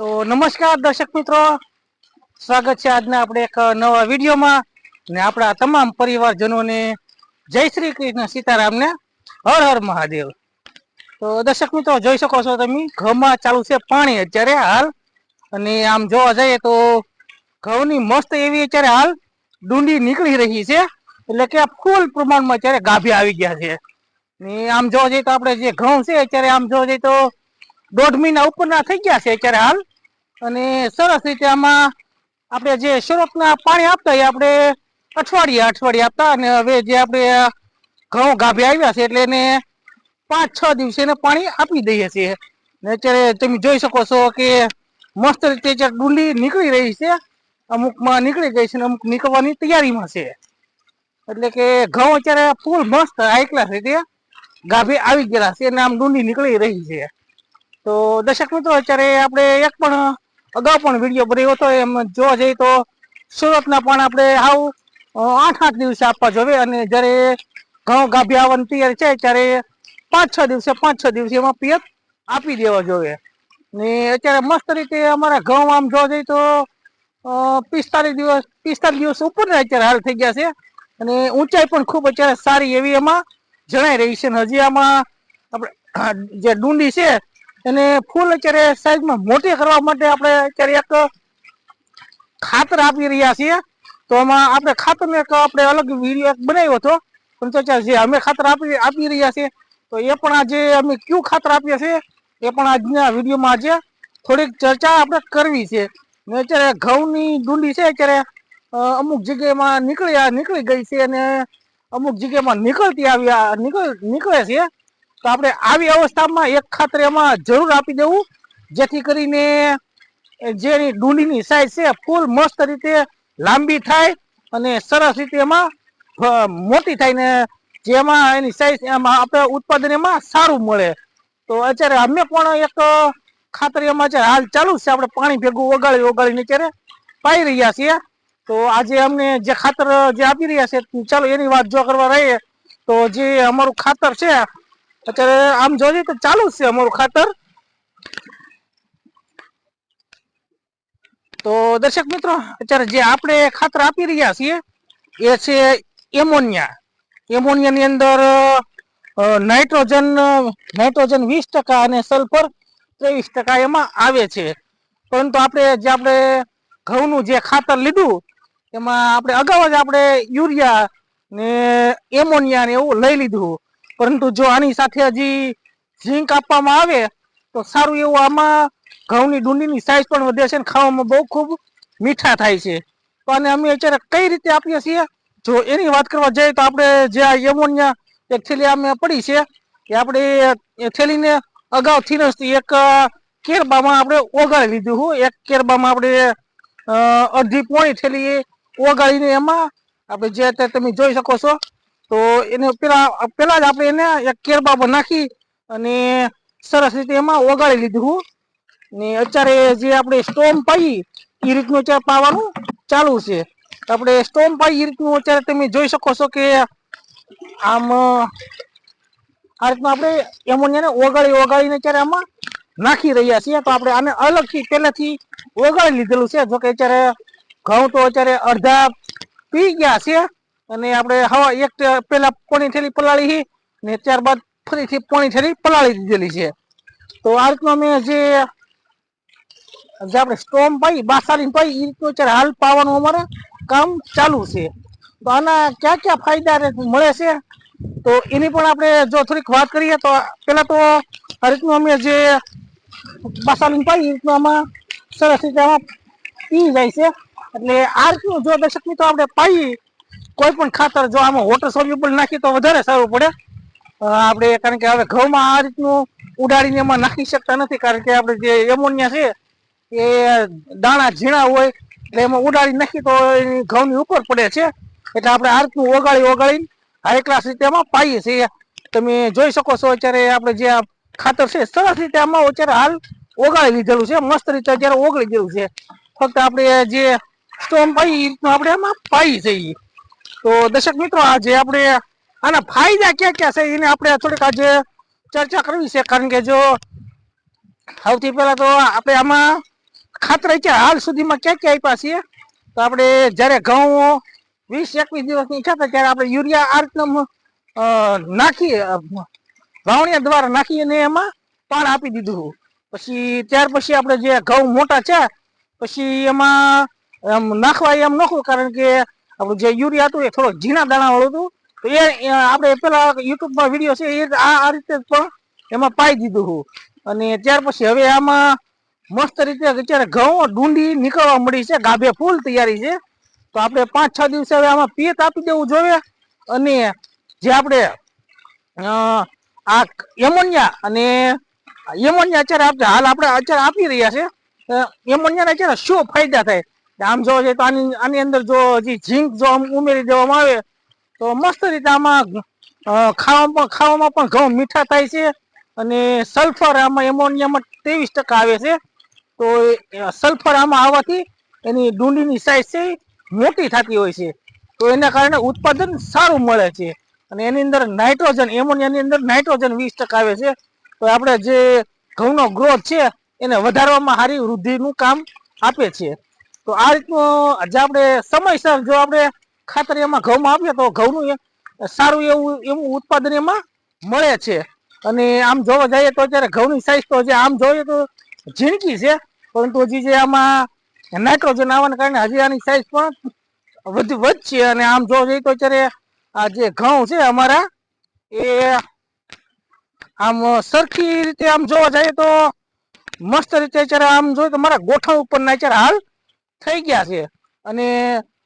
તો નમસ્કાર દર્શક મિત્રો. સ્વાગત છે આજના આપણે એક નવા વિડીયોમાં. ને આપણા તમામ પરિવારજનોને જય શ્રી કૃષ્ણ સીતારામને હર હર મહાદેવ. તો દર્શક મિત્રો, જોઈ શકો છો તમે, ઘઉંમાં ચાલુ છે પાણી અત્યારે હાલ. અને આમ જોવા જઈએ તો ઘઉંની મસ્ત એવી અત્યારે હાલ ડુંડી નીકળી રહી છે. એટલે કે ફૂલ પ્રમાણમાં અત્યારે ગાભી આવી ગયા છે. ને આમ જોવા જઈએ તો આપણે જે ઘઉં છે અત્યારે આમ જોવા જઈએ તો દોઢ મહિના ઉપરના થઈ ગયા છે અત્યારે હાલ. અને સરસ રીતે આમાં આપણે જે શરૂઆતના પાણી આપતા એ આપણે અઠવાડિયે અઠવાડિયે આપતા અને હવે જે આપણે ઘઉં ગાભે આવ્યા છે એટલે એને પાંચ છ દિવસે એને પાણી આપી દઈએ છીએ. ને અત્યારે તમે જોઈ શકો છો કે મસ્ત રીતે અત્યારે ડુંડી નીકળી રહી છે. અમુકમાં નીકળી ગઈ છે ને અમુક નીકળવાની તૈયારીમાં છે. એટલે કે ઘઉં અત્યારે ફૂલ મસ્ત આઈકલા છે તે. ગાભે આવી ગયેલા છે અને આમ ડુંડી નીકળી રહી છે. તો દર્શક મિત્રો, અત્યારે આપણે એક પણ અગાઉ પણ વીડિયો ભર્યો હતો, એમ જોવા જઈએ તો સુરતના પણ આપણે હાવ આઠ આઠ દિવસે આપવા જોઈએ અને જ્યારે ઘઉં ગાભી આવવાની તૈયારી છે, ત્યારે પાંચ છ દિવસે પાંચ છ દિવસે એમાં પિયત આપી દેવા જોઈએ ને અત્યારે મસ્ત રીતે અમારા ઘઉં આમ જોવા જઈએ તો પિસ્તાલીસ દિવસ પિસ્તાલીસ દિવસ ઉપર અત્યારે હાલ થઈ ગયા છે અને ઊંચાઈ પણ ખૂબ અત્યારે સારી એવી એમાં જણાઈ રહી છે. અને હજી આમાં આપણે, જે ડુંડી છે એને ફૂલ અત્યારે સાઈઝમાં મોટી કરવા માટે આપણે અત્યારે એક ખાતર આપી રહ્યા છીએ. તો આમાં આપણે ખાતરનો એક આપણે અલગ વીડિયો બનાવ્યો હતો. પણ તો જે અમે ખાતર આપી આપી રહ્યા છીએ, તો એ પણ આજે અમે કયું ખાતર આપીએ છીએ? એ પણ આજના વિડીયોમાં આજે થોડીક ચર્ચા આપણે કરવી છે. ને અત્યારે ઘઉંની ડુંડી છે અત્યારે અમુક જગ્યાએમાં નીકળી નીકળી ગઈ છે અને અમુક જગ્યામાં નીકળતી આવ્યા, નીકળ, નીકળે છે. તો આપણે આવી અવસ્થામાં એક ખાતર એમાં જરૂર આપી દેવું, જેથી કરીને જે ડુંડીની સાઈઝ છે, ફૂલ મસ્ત રીતે લાંબી થાય અને સરસ રીતે એમાં મોટી થાય ને જેમાં એની સાઈઝ એમાં આપણે ઉત્પાદન એમાં સારું મળે. તો અત્યારે અમે પણ એક ખાતર એમાં અત્યારે હાલ ચાલુ છે, આપણે પાણી ભેગું ઓગાળી ઓગાળીને અત્યારે પાઈ રહ્યા છીએ. તો આજે અમને જે ખાતર જે આપી રહ્યા છે, ચાલો એની વાત જો કરવા રહીએ, તો જે અમારું ખાતર છે અત્યારે આમ જોઈએ તો ચાલુ છે અમારું ખાતર. તો દર્શક મિત્રો, અત્યારે જે આપણે ખાતર આપી રહ્યા છીએ, એ છે એમોનિયા. એમોનિયાની અંદર નાઇટ્રોજન નાઇટ્રોજન વીસ ટકા અને સલ્ફર ત્રેવીસ ટકા એમાં આવે છે. પરંતુ આપણે જે આપણે ઘઉંનું જે ખાતર લીધું, એમાં આપણે અગાઉ જ આપણે યુરિયા ને એમોનિયા ને એવું લઈ લીધું. પરંતુ જો આની સાથે હજી ઝીંક આપવામાં આવે, તો સારું એવું આમાં ઘઉંની ડુંડીની સાઈઝ પણ વધે છે અને ખાવામાં બહુ ખૂબ મીઠા થાય છે. તો આને અમે અત્યારે કઈ રીતે આપીએ છીએ? જો એની વાત કરવા જઈએ તો આપણે જે આ એમોનિયા એક થેલી અમે પડી છે, એ આપણે એ થેલીને અગાઉથી જ એક કેરબામાં આપણે ઓગાળી લીધું હું. એક કેરબામાં આપણે અડધી પોણી થેલી ઓગાળીને એમાં આપણે જે તમે જોઈ શકો છો તો એને પેલા પેલા જ આપણે એને એક કેરબામાં નાખી અને સરસ રીતે એમાં ઓગાળી લીધું ને અત્યારે જે આપણે સ્ટોમ પાઈ એ રીતનું અત્યારે પાવાનું ચાલુ છે. આપણે સ્ટોમ પાઈ એ રીતનું અત્યારે તમે જોઈ શકો છો કે આમ, આ રીતના આપણે એમોનિયાને ઓગાળી, ઓગાળીને અત્યારે આમાં નાખી રહ્યા છીએ. તો આપણે આને અલગથી પહેલેથી ઓગાળી લીધેલું છે. જો કે અત્યારે ઘઉં તો અત્યારે અડધા પી ગયા છે. અને આપણે હવા એક પેલા પોણી થેલી પલાળી હી ને ત્યારબાદ ફરીથી પોણી થેલી પલાળી દીધેલી છે. તો આ રીતનું અમે જે જે આપણે સ્ટોમ પાઈ બાસારી પાઈ એ રીતનું અત્યારે હાલ પાવાનું અમારે કામ ચાલુ છે. તો આના ક્યાં ક્યાં ફાયદા મળે છે? તો એની પણ આપણે જો થોડીક વાત કરીએ તો પેલા તો આ રીતનું અમે જે બાસાલીને પાઈ એ રીતનું આમાં સરસ રીતે આમાં પી જાય છે. એટલે આ રીતનું જો દર્શક મિત્રો આપણે પાઈ કોઈ પણ ખાતર જો આમાં વોટર સોલ્યુબલ નાખીએ તો વધારે સારું પડે. આપણે કારણ કે હવે ઘઉંમાં આ રીતનું ઉડાડીને એમાં નાખી શકતા નથી કારણ કે આપણે જે એમોનિયા છે, એ દાણા ઝીણા હોય, એટલે એમાં ઉડાડી નાખી તો એની ઘઉંની ઉપર પડે છે. એટલે આપણે આ રીતનું ઓગાળી ઓગાળીને હાઈ ક્લાસ રીતે એમાં પાઈએ છીએ. તમે જોઈ શકો છો અત્યારે આપણે જે ખાતર છે, સરસ રીતે આમાં અત્યારે હાલ ઓગાળી લીધેલું છે. મસ્ત રીતે અત્યારે ઓગળી ગયેલું છે. ફક્ત આપણે જે સ્ટોમ પાઈ એ રીતનું આપણે આમાં પાઈ જઈએ તો દર્શક મિત્રો આજે આપણે આના ફાયદા ક્યાં ક્યાં છે એને આપણે થોડીક આજે ચર્ચા કરવી છે. કારણ કે જો સૌથી પહેલા તો આપણે આમાં ખાતર અત્યારે હાલ સુધીમાં ક્યાં ક્યાં આપ્યા છીએ? તો આપણે જ્યારે ઘઉં વીસ એકવીસ દિવસની થતા ત્યારે આપણે યુરિયા આ રીતના અ, નાખી વાવણીયા દ્વારા નાખીને એમાં પાણ આપી દીધું પછી ત્યાર પછી આપણે જે ઘઉં મોટા છે પછી એમાં એમ નાખવા એમ નખું કારણ કે આપણું જે યુરિયા હતું એ થોડો ઝીણા દાણા વાળું હતું. તો એ આપણે પેલા યુટ્યુબમાં વીડિયો છે, એ આ રીતે પણ એમાં પાઈ દીધું હું અને ત્યાર પછી હવે આમાં મસ્ત રીતે અત્યારે ઘઉં, ડુંડી નીકળવા મળી છે, ગાભે ફૂલ તૈયારી છે. તો આપણે પાંચ, છ દિવસે હવે આમાં પિયત આપી દેવું જોઈએ. અને જે આપણે આ એમોનિયા અને એમોનિયા અત્યારે આપણે, હાલ આપણે અત્યારે આપી રહ્યા છે. એમોનિયાના અત્યારે શું ફાયદા થાય? આમ જોવા જઈએ તો આની આની અંદર જો હજી ઝીંક જો ઉમેરી દેવામાં આવે, તો મસ્ત રીતે આમાં ખાવામાં ખાવામાં પણ ઘઉં મીઠા થાય છે અને સલ્ફર આમાં એમોનિયામાં ત્રેવીસ ટકા આવે છે. તો સલ્ફર આમાં આવવાથી એની ડુંડીની સાઈઝ છે મોટી થતી હોય છે. તો એના કારણે ઉત્પાદન સારું મળે છે. અને એની અંદર નાઇટ્રોજન એમોનિયાની અંદર નાઇટ્રોજન વીસ ટકા આવે છે. તો આપણે જે ઘઉંનો ગ્રોથ છે, એને વધારવામાં સારી વૃદ્ધિનું કામ આપે છે. તો આ રીતનું જે આપણે સમયસર જો આપણે ખાતર એમાં ઘઉંમાં આપીએ તો ઘઉંનું સારું એવું એવું ઉત્પાદન એમાં મળે છે. અને આમ જોવા જઈએ તો અત્યારે ઘઉંની સાઈઝ તો જે આમ જોઈએ તો ઝીણકી છે, પરંતુ હજી જે આમાં નાઇટ્રોજન આવવાના કારણે હજી આની સાઈઝ પણ વધ, વધશે. અને આમ જોવા જઈએ તો અત્યારે આ જે ઘઉં છે અમારા, એ આમ સરખી રીતે આમ જોવા જઈએ તો મસ્ત રીતે અત્યારે આમ જોઈએ તો મારા ગોઠણ ઉપરના અત્યારે હાલ થઈ ગયા છે. અને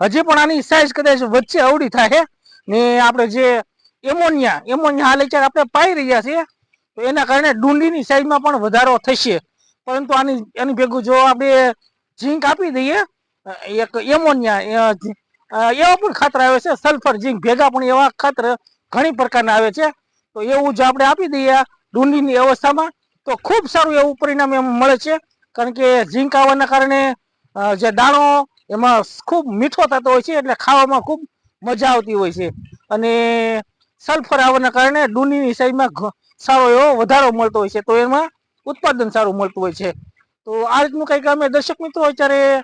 હજી પણ આની સાઈઝ કદાચ વચ્ચે અવડી થાય ને આપણે જે એમોનિયા એમોનિયા હાલ અત્યારે આપણે પાઈ રહ્યા છીએ, તો એના કારણે ડુંડીની સાઈઝમાં પણ વધારો થશે. પરંતુ આની એની ભેગું જો આપણે ઝીંક આપી દઈએ, એક એમોનિયા એવા પણ ખાતર આવે છે સલ્ફર ઝીંક ભેગા પણ એવા ખાતર ઘણી પ્રકારના આવે છે. તો એવું જો આપણે આપી દઈએ ડુંડીની અવસ્થામાં. તો ખૂબ સારું એવું પરિણામ એમ મળે છે. કારણ કે ઝીંક આવવાના કારણે જે દાણો, એમાં ખૂબ મીઠો થતો હોય છે, એટલે ખાવામાં ખૂબ મજા આવતી હોય છે. અને સલ્ફર આવવાના કારણે ડુંડીની સાઈઝમાં સારો એવો વધારો મળતો હોય છે, તો એમાં ઉત્પાદન સારું મળતું હોય છે. તો આ રીતનું કંઈક અમે દર્શક મિત્રો અત્યારે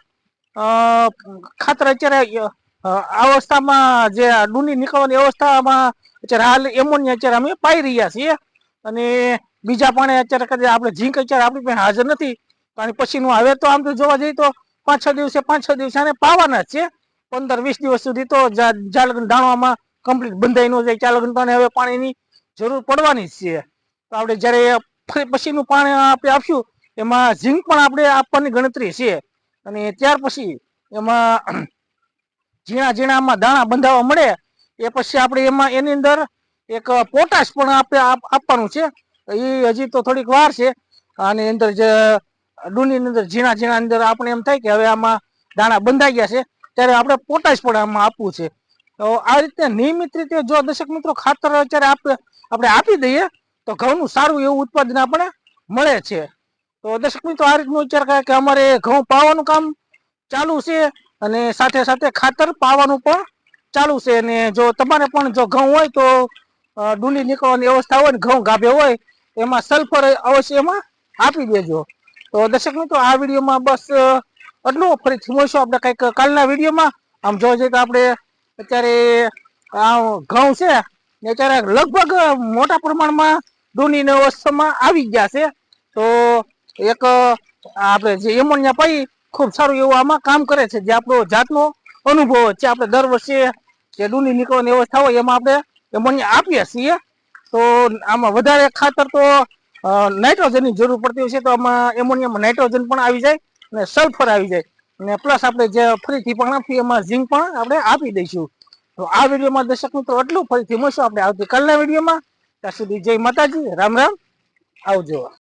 ખાતર અત્યારે આ અવસ્થામાં જે ડુંડી નીકળવાની અવસ્થામાં અત્યારે હાલ એમોનિયા અત્યારે અમે પાઈ રહ્યા છીએ. અને બીજા પણ અત્યારે કદાચ આપણે ઝીંક અત્યારે આપણી પાસે હાજર નથી. અને પછીનું હવે તો આમ તો જોવા જઈએ તો પાંચ છ દિવસે, પાંચ છ દિવસે આને પાવાના છે. પંદર, વીસ દિવસ સુધી તો જાલગન લગન કમ્પ્લીટ બંધાઈ ન જાય ચાલગન લગન તો હવે પાણીની જરૂર પડવાની જ છે. તો આપણે જ્યારે ફરી પછીનું પાણી આપણે આપશું, એમાં ઝીંક પણ આપણે આપવાની ગણતરી છે. અને ત્યાર પછી એમાં ઝીણા ઝીણામાં દાણા બંધાવા મળે, એ પછી આપણે એમાં એની અંદર એક પોટાશ પણ આપણે આપવાનું છે. એ હજી તો થોડીક વાર છે. આની અંદર જે ડુંડીની અંદર, ઝીણા ઝીણા અંદર આપણે એમ થાય કે હવે આમાં દાણા બંધાઈ ગયા છે, ત્યારે આપણે પોટાશ પણ આમાં આપવું છે. તો આ રીતે નિયમિત રીતે જો દર્શક મિત્રો ખાતર અત્યારે આપણે આપણે આપી દઈએ, તો ઘઉંનું સારું એવું ઉત્પાદન આપણે મળે છે. તો દર્શક મિત્રો, આ રીતનું વિચાર કરે કે અમારે ઘઉં પાવાનું કામ ચાલુ છે, અને સાથે સાથે ખાતર પાવાનું પણ ચાલુ છે, અને જો તમારે પણ જો ઘઉં હોય તો ડુંડી નીકળવાની અવસ્થા હોય ને ઘઉં ગાભે હોય, એમાં સલ્ફર અવશ્ય એમાં આપી દેજો. તો દર્શક મિત્રો, આ વિડીયોમાં બસ એટલું ફરીથી મળશું આપણે કંઈક કાલના વિડીયોમાં. આમ જોવા જઈએ તો આપણે અત્યારે ઘઉં છે ને અત્યારે લગભગ મોટા પ્રમાણમાં ડુંડીની અવસ્થામાં આવી ગયા છે. તો એક આપણે જે એમોનિયા પાઈ ખૂબ સારું એવું આમાં કામ કરે છે. જે આપણો જાતનો અનુભવ છે. આપણે દર વર્ષે જે ડુંડી નીકળવાની અવસ્થા હોય એમાં આપણે એમોનિયા આપીએ છીએ. તો આમાં વધારે ખાતર તો નાઇટ્રોજનની જરૂર પડતી હોય છે તો આમાં એમોનિયામાં નાઇટ્રોજન પણ આવી જાય અને સલ્ફર આવી જાય. અને પ્લસ આપણે જે ફરીથી પણ આપીએ, એમાં ઝીંક પણ આપણે આપી દઈશું. તો આ વિડીયોમાં દર્શક મિત્રો એટલું ફરીથી મળશું આપણે આવતીકાલના વિડીયોમાં. ત્યાં સુધી જય માતાજી. રામ રામ. આવજો.